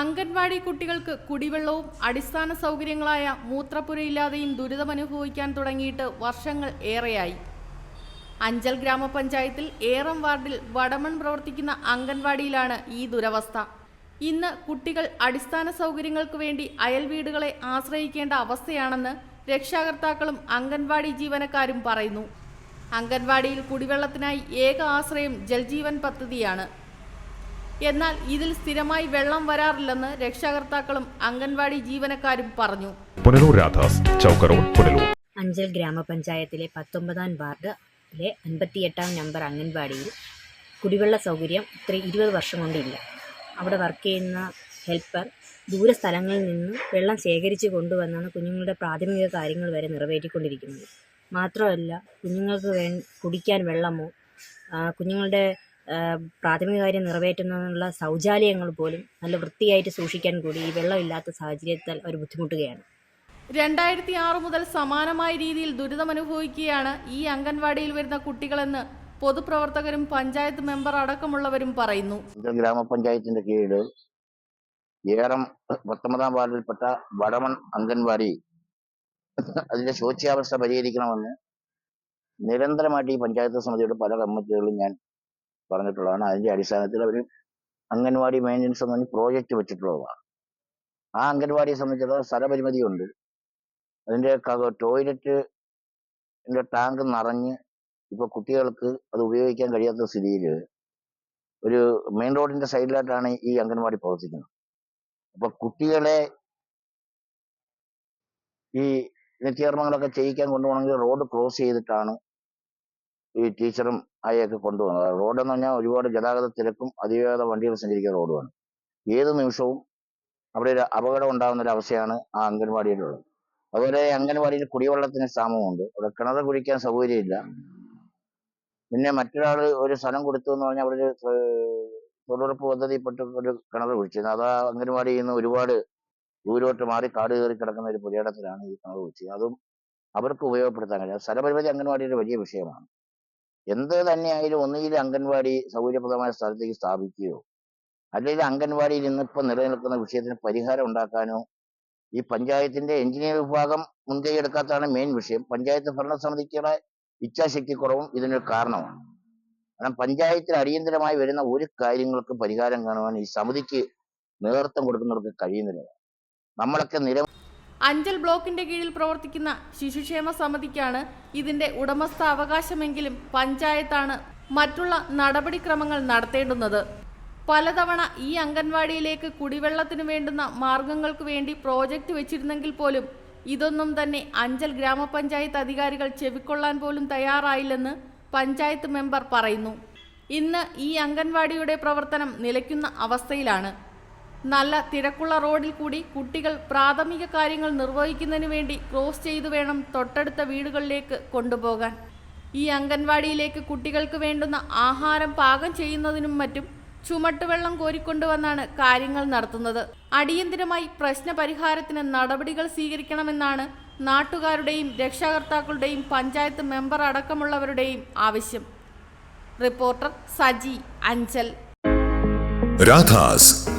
അംഗൻവാടി കുട്ടികൾക്ക് കുടിവെള്ളവും അടിസ്ഥാന സൗകര്യങ്ങളായ മൂത്രപ്പുരയില്ലാതെയും ദുരിതമനുഭവിക്കാൻ തുടങ്ങിയിട്ട് വർഷങ്ങൾ ഏറെയായി. അഞ്ചൽ ഗ്രാമപഞ്ചായത്തിൽ ഏറം വാർഡിൽ വടമൺ പ്രവർത്തിക്കുന്ന അംഗൻവാടിയിലാണ് ഈ ദുരവസ്ഥ. ഇന്ന് കുട്ടികൾ അടിസ്ഥാന സൗകര്യങ്ങൾക്ക് വേണ്ടി അയൽ വീടുകളെ ആശ്രയിക്കേണ്ട അവസ്ഥയാണെന്ന് രക്ഷാകർത്താക്കളും അംഗൻവാടി ജീവനക്കാരും പറയുന്നു. അംഗൻവാടിയിൽ കുടിവെള്ളത്തിനായി ഏക ആശ്രയം ജൽജീവൻ പദ്ധതിയാണ്. എന്നാൽ ഇതിൽ സ്ഥിരമായി വെള്ളം വരാറില്ലെന്ന് രക്ഷാകർത്താക്കളും അംഗൻവാടി ജീവനക്കാരും പറഞ്ഞു. പുനലൂർ രാധാസ് ചൗക്ക റോഡ് പുനലൂർ. അഞ്ചൽ ഗ്രാമപഞ്ചായത്തിലെ പത്തൊമ്പതാം വാർഡിലെ അൻപത്തിയെട്ടാം നമ്പർ അംഗൻവാടിയിൽ കുടിവെള്ള സൗകര്യം ഇത്ര ഇരുപത് വർഷം കൊണ്ടില്ല. അവിടെ വർക്ക് ചെയ്യുന്ന ഹെൽപ്പർ ദൂരസ്ഥലങ്ങളിൽ നിന്ന് വെള്ളം ശേഖരിച്ച് കൊണ്ടുവന്നാണ് കുഞ്ഞുങ്ങളുടെ പ്രാഥമിക കാര്യങ്ങൾ വരെ നിറവേറ്റിക്കൊണ്ടിരിക്കുന്നത്. മാത്രമല്ല കുഞ്ഞുങ്ങൾക്ക് വേ കുടിക്കാൻ വെള്ളമോ കുഞ്ഞുങ്ങളുടെ പ്രാഥമിക കാര്യം നിറവേറ്റുന്നതിനുള്ള ശൗചാലയങ്ങൾ പോലും നല്ല വൃത്തിയായിട്ട് സൂക്ഷിക്കാൻ കൂടി ഈ വെള്ളമില്ലാത്ത സാഹചര്യത്താൽ അവർ ബുദ്ധിമുട്ടുകയാണ്. രണ്ടായിരത്തി ആറ് മുതൽ സമാനമായ രീതിയിൽ ദുരിതമനുഭവിക്കുകയാണ് ഈ അംഗൻവാടിയിൽ വരുന്ന കുട്ടികളെന്ന് പൊതുപ്രവർത്തകരും പഞ്ചായത്ത് മെമ്പർ അടക്കമുള്ളവരും പറയുന്നു. ഗ്രാമപഞ്ചായത്തിന്റെ കീഴിൽ ഏറം പത്തൊമ്പതാം വാർഡിൽപ്പെട്ട വടമൺ അംഗൻവാടി അതിന്റെ ശോച്യാവസ്ഥ പരിഹരിക്കണമെന്ന് നിരന്തരമായിട്ട് ഈ പഞ്ചായത്ത് സമിതിയുടെ പല കമ്മിറ്റികളിലും ഞാൻ പറഞ്ഞിട്ടുള്ളതാണ്. അതിന്റെ അടിസ്ഥാനത്തിൽ അവർ അംഗൻവാടി മെയിന്റനൻസ് എന്ന് പ്രോജക്റ്റ് വെച്ചിട്ടുള്ളതാണ്. ആ അംഗൻവാടിയെ സംബന്ധിച്ചിടത്തോളം സ്ഥലപരിമിതിയുണ്ട്. അതിന്റെ ടോയ്ലറ്റ് ടാങ്ക് നിറഞ്ഞ് ഇപ്പൊ കുട്ടികൾക്ക് അത് ഉപയോഗിക്കാൻ കഴിയാത്ത സ്ഥിതിയിൽ ഒരു മെയിൻ റോഡിന്റെ സൈഡിലായിട്ടാണ് ഈ അംഗൻവാടി പ്രവർത്തിക്കുന്നത്. അപ്പൊ കുട്ടികളെ ഈ നിത്യകർമ്മങ്ങളൊക്കെ ചെയ്യിക്കാൻ കൊണ്ടുപോകണമെങ്കിൽ റോഡ് ക്രോസ് ചെയ്തിട്ടാണ് ഈ ടീച്ചറും കൊണ്ടുപോകുന്നത് റോഡ് എന്ന് പറഞ്ഞാൽ ഒരുപാട് ഗതാഗത തിരക്കും അതിവേഗത വണ്ടികൾ സഞ്ചരിക്കുന്ന റോഡുമാണ്. ഏത് നിമിഷവും അവിടെ ഒരു അപകടം ഉണ്ടാകുന്ന ഒരു അവസ്ഥയാണ് ആ അംഗൻവാടിയിലുള്ളത്. അതുപോലെ അംഗൻവാടിയിൽ കുടിവെള്ളത്തിന് ക്ഷാമമുണ്ട്. അവിടെ കിണർ കുഴിക്കാൻ സൗകര്യമില്ല. പിന്നെ മറ്റൊരാൾ ഒരു സ്ഥലം കൊടുത്തു എന്ന് പറഞ്ഞാൽ അവിടെ ഒരു തൊഴിലുറപ്പ് പദ്ധതിപ്പെട്ട ഒരു കിണർ കുഴിച്ചിരുന്നു അത് ആ അംഗൻവാടിയിൽ നിന്ന് ഒരുപാട് ദൂരോട്ട് മാറി കാട് കയറി കിടക്കുന്ന ഒരു പുരയിടത്തിലാണ് ഈ കിണർ കുഴിച്ചത്. അതും അവർക്ക് ഉപയോഗപ്പെടുത്താൻ കഴിയും. സ്ഥലപരിമിതി അംഗൻവാടിയുടെ വലിയ വിഷയമാണ്. എന്ത് തന്നെയായാലും ഒന്നുകിൽ അംഗൻവാടി സൗകര്യപ്രദമായ സ്ഥലത്തേക്ക് സ്ഥാപിക്കുകയോ അല്ലെങ്കിൽ അംഗൻവാടിയിൽ ഇന്നിപ്പോൾ നിലനിൽക്കുന്ന വിഷയത്തിന് പരിഹാരം ഉണ്ടാക്കാനോ ഈ പഞ്ചായത്തിന്റെ എഞ്ചിനീയർ വിഭാഗം മുൻകൈ എടുക്കാത്തതാണ് മെയിൻ വിഷയം. പഞ്ചായത്ത് ഭരണസമിതിക്കുള്ള ഇച്ഛാശക്തിക്കുറവും ഇതിനൊരു കാരണമാണ്. കാരണം പഞ്ചായത്തിൽ അടിയന്തരമായി വരുന്ന ഒരു കാര്യങ്ങൾക്ക് പരിഹാരം കാണുവാൻ ഈ സമിതിക്ക് നേതൃത്വം കൊടുക്കുന്നവർക്ക് കഴിയുന്നില്ല. നമ്മളൊക്കെ നിര അഞ്ചൽ ബ്ലോക്കിന്റെ കീഴിൽ പ്രവർത്തിക്കുന്ന ശിശുക്ഷേമ സമിതിക്കാണ് ഇതിന്റെ ഉടമസ്ഥ അവകാശമെങ്കിലും പഞ്ചായത്താണ് മറ്റുള്ള നടപടിക്രമങ്ങൾ നടത്തേണ്ടുന്നത്. പലതവണ ഈ അംഗൻവാടിയിലേക്ക് കുടിവെള്ളത്തിന് വേണ്ടുന്ന മാർഗങ്ങൾക്ക് വേണ്ടി പ്രോജക്റ്റ് വെച്ചിരുന്നെങ്കിൽ പോലും ഇതൊന്നും തന്നെ അഞ്ചൽ ഗ്രാമപഞ്ചായത്ത് അധികാരികൾ ചെവിക്കൊള്ളാൻ പോലും തയ്യാറായില്ലെന്ന് പഞ്ചായത്ത് മെമ്പർ പറയുന്നു. ഇന്ന് ഈ അംഗൻവാടിയുടെ പ്രവർത്തനം നിലയ്ക്കുന്ന അവസ്ഥയിലാണ്. നല്ല തിരക്കുള്ള റോഡിൽ കൂടി കുട്ടികൾ പ്രാഥമിക കാര്യങ്ങൾ നിർവഹിക്കുന്നതിന് വേണ്ടി ക്രോസ് ചെയ്തു വേണം തൊട്ടടുത്ത വീടുകളിലേക്ക് കൊണ്ടുപോകാൻ. ഈ അംഗൻവാടിയിലേക്ക് കുട്ടികൾക്ക് വേണ്ടുന്ന ആഹാരം പാകം ചെയ്യുന്നതിനും മറ്റും ചുമട്ടുവെള്ളം കോരിക്കൊണ്ടുവന്നാണ് കാര്യങ്ങൾ നടത്തുന്നത്. അടിയന്തിരമായി പ്രശ്നപരിഹാരത്തിന് നടപടികൾ സ്വീകരിക്കണമെന്നാണ് നാട്ടുകാരുടെയും രക്ഷാകർത്താക്കളുടെയും പഞ്ചായത്ത് മെമ്പർ അടക്കമുള്ളവരുടെയും ആവശ്യം. റിപ്പോർട്ടർ സജി അഞ്ചൽ. രാധാസ്